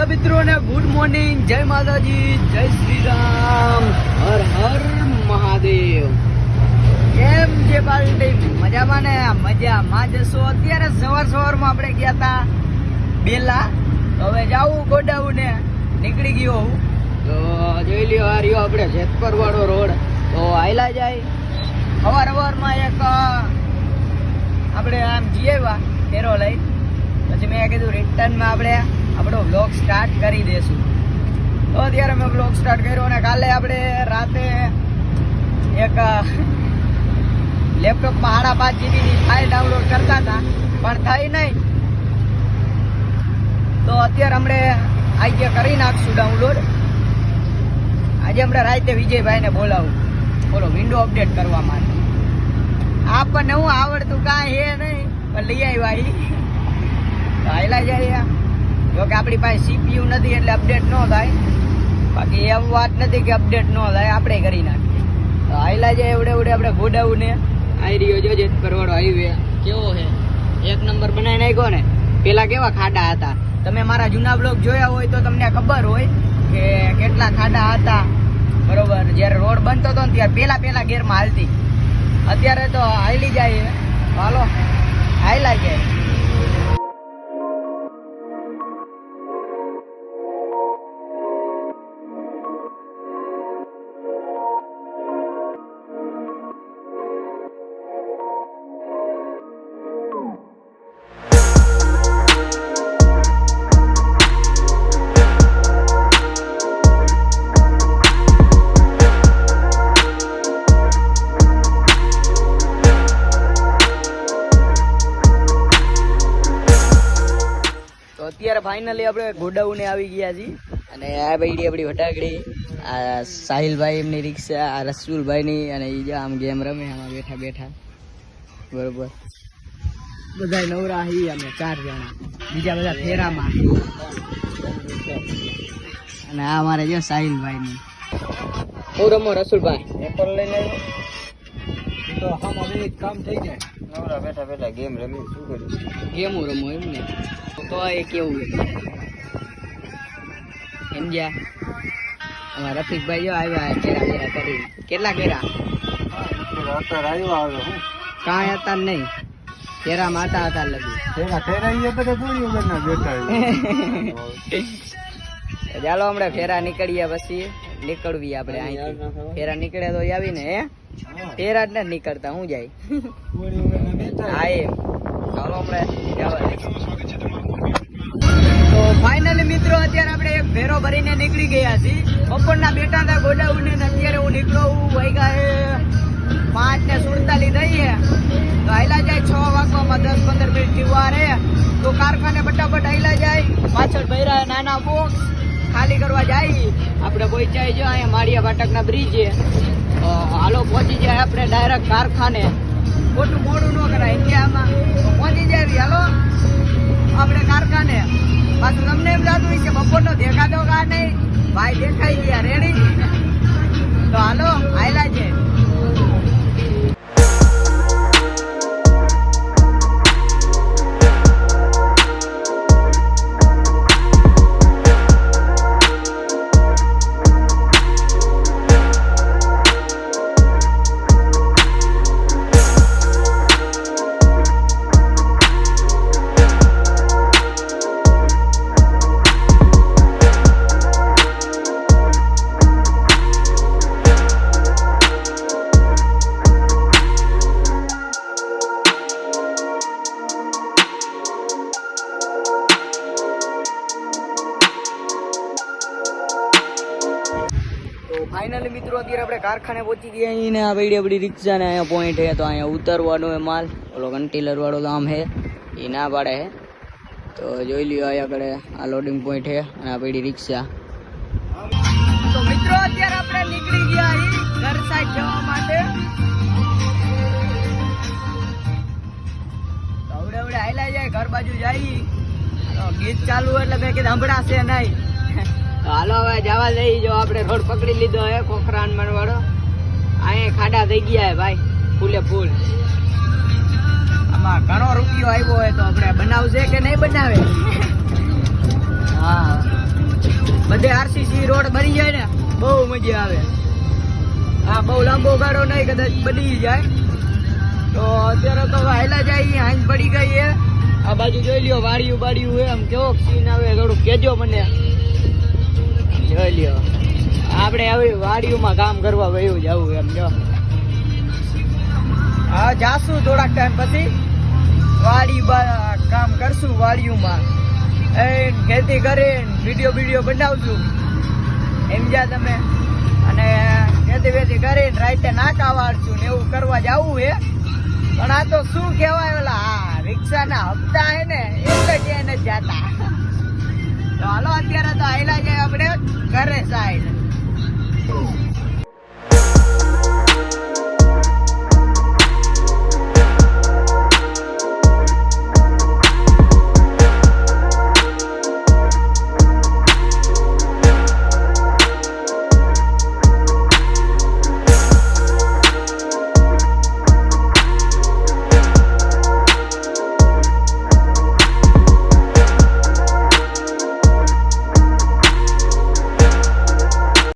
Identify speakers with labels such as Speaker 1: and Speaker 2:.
Speaker 1: બધા મિત્રોને good morning જય માતાજી, જય શ્રી રામ હર હર મહાદેવ. કેમ જે પાર્ટી મજામાં ને? મજામાં જશો અત્યારે સવાર સવારમાં આપણે ગયા હતા બેલા. હવે જાવું ગોડાઉં ને નીકળી ગયો હું. તો જોઈ લ્યો, આ રહ્યો આપણે જેતપર વાળો રોડ. તો આયલા જાય. અવાર અવારમાં એક આપણે આમ જીએવા ફેરો લઈ. પછી મેં કીધું રિટર્નમાં આપણે આપણો બ્લોગ સ્ટાર્ટ કરી દઈશું તો અત્યારે મેં બ્લોગ સ્ટાર્ટ કર્યો અને કાલે આપણે રાતે એક લેપટોપમાં સાડા પાંચ જીબીની ફાઇલ ડાઉનલોડ કરતા હતા, પણ થઈ નહીં. તો અત્યારે હમણે આજે કરી નાખશું ડાઉનલોડ આજે હમણાં રાતે વિજયભાઈને બોલાવું. બોલો વિન્ડો અપડેટ કરવા માટે. આપણને હું આવડતું કાંઈ હે નહીં, પણ લઈ આવ્યા હાયલા જાય જો કે આપણી પાસે સીપીયુ નથી એટલે અપડેટ ન થાય. બાકી એવું વાત નથી કે અપડેટ ન થાય, આપણે કરી નાખીએ. તો હાયલા જાય એવડે એવડે આપણે ગોડાઉને. આવી રહ્યો જો જેત પરવાળો હાઈવે કેવો છે? એક નંબર બનાવી નાખ્યો ને. પેલા કેવા ખાડા હતા? તમે મારા જૂના બ્લોગ જોયા હોય તો તમને ખબર હોય કે કેટલા ખાડા હતા. બરોબર? જ્યારે રોડ બનતો હતો ને ત્યારે પહેલાં પહેલાં ગેરમાં હાલતી. અત્યારે તો હાલી જાય હાલો હાયલા જાય. તો અત્યારે ફાઇનલી આપણે ગોડાઉને આવી ગયા છીએ. અને આ ભાઈ આપણી વટાકડી, આ સાહિલભાઈ એમની રિક્ષા, આ રસુલભાઈની અને એ જે આમ ગેમ રમે, આમાં બેઠા બેઠા. બરોબર. બધા નવરા હી અમે ચાર જણા. બીજા બધા ફેરામાં. અને આ અમારે જો સાહિલભાઈની. હું રમો રસુલભાઈ? એપલ લઈને તો હમ હવે એક કામ થઈ જાય.
Speaker 2: નવરા બેઠા બેઠા ગેમ રમી શું કર્યું
Speaker 1: ગેમો રમો એમ ને. તો એ કેવું સમજ્યા? અમારા રફીકભાઈ જો આવ્યા કેરા કેરા કરી કેટલા કેરા
Speaker 2: આવ્યો હું.
Speaker 1: કાંઈ હતા નહીં. કેરા માતા હતા લગી.
Speaker 2: ફેરા ફેરાઈએ બધા પૂરી બેઠા
Speaker 1: ચાલો હમણાં ફેરા નીકળીએ પછી. નીકળવી આપણે અહીંથી. ફેરા નીકળ્યા તો આવીને હે? ફેરા જ નથી કરતા, હું જાય. હાય એમ. ચાલો હમણાં ફાઇનલી મિત્રો, અત્યારે આપણે એક ભેરો ભરીને નીકળી ગયા છીએ. બપોરના બેટા હતા ગોડાઉન ને અત્યારે હું નીકળો હું વાગ્યા પાંચ ને સુડતાલીસ થઈ તો આયલા જાય છ વાગવામાં દસ પંદર મિનિટ જીવવા રે તો કારખાને ફટાફટ આયલા જાય. પાછળ ભૈરા નાના બોક્સ ખાલી કરવા જાય. આપણે કોઈ જાય જો અહીંયા માળિયા ફાટકના બ્રિજ છે હાલો આપણે ડાયરેક્ટ કારખાને ખોટું મોડું ન કરાય. ઇન્ડિયામાં પહોંચી જાય. હાલો, આપણે કારખાને. પાછું તમને એમ જાતું કે બપોરનો દેખાતો કા નહીં? ભાઈ દેખાઈ ગયા. રેડી ફાઇનલી મિત્રો, અત્યારે આપણે કારખાને પહોંચી ગયા અહીં ને આ ભાઈ આપણી રિક્ષા ને અહીંયા પોઈન્ટ છે, તો અહીંયા ઉતરવાનો હે માલ. ઓલો કન્ટેલર વાળો આમ હે એ ના પાડે હે તો જોઈ લ્યો અહીંયા આગળ આ લોડિંગ પોઈન્ટ હે અને આ ભાઈ રિક્ષા. નીકળી ગયા અહીં ઘર સાઈડ જવા માટે. આવડે જાય, ઘર બાજુ જાય. ગીત ચાલુ એટલે મેં કીધું સંભળાશે નહીં. હાલો, હવે જવા દઈ જો આપણે રોડ પકડી લીધો હે કોકરાન વાળો અહીંયા ખાડા થઈ ગયા હે, ભાઈ. ફૂલે ફૂલ. આમાં ઘણો રૂપિયો આવ્યો હોય તો આપણે બનાવશે કે નહીં બનાવે? હા. બધે આરસીસી રોડ બની જાય ને, બહુ મજા આવે. હા, બહુ લાંબો ગાડો નહીં, કદાચ બની જાય. તો અત્યારે તો વહેલા જાય હાંજ પડી ગઈ હે. આ બાજુ જોઈ લ્યો, વાડિયું બાડિયું છે આમ કેવો સીન આવે થોડું કેજો મને. જોઈ લ્યો. આપણે આવી વાડીઓમાં કામ કરવા વયું જવું એમ, જો. હા, જાશું થોડાક ટાઈમ પછી. વાડી કામ કરશું વાડીઓમાં. એ ખેતી કરીને વીડિયો વીડિયો બનાવશું એમ જા તમે. અને ખેતી વેતી કરીને રાતે નાકા વાળશું ને એવું કરવા જવું હે. પણ આ તો શું કહેવાય, ઓલા, આ રિક્ષાના હપ્તા હે ને એટલે એને જાતા. હાલો અત્યારે તો આયેલા છે આપણે ઘરે સાઈડ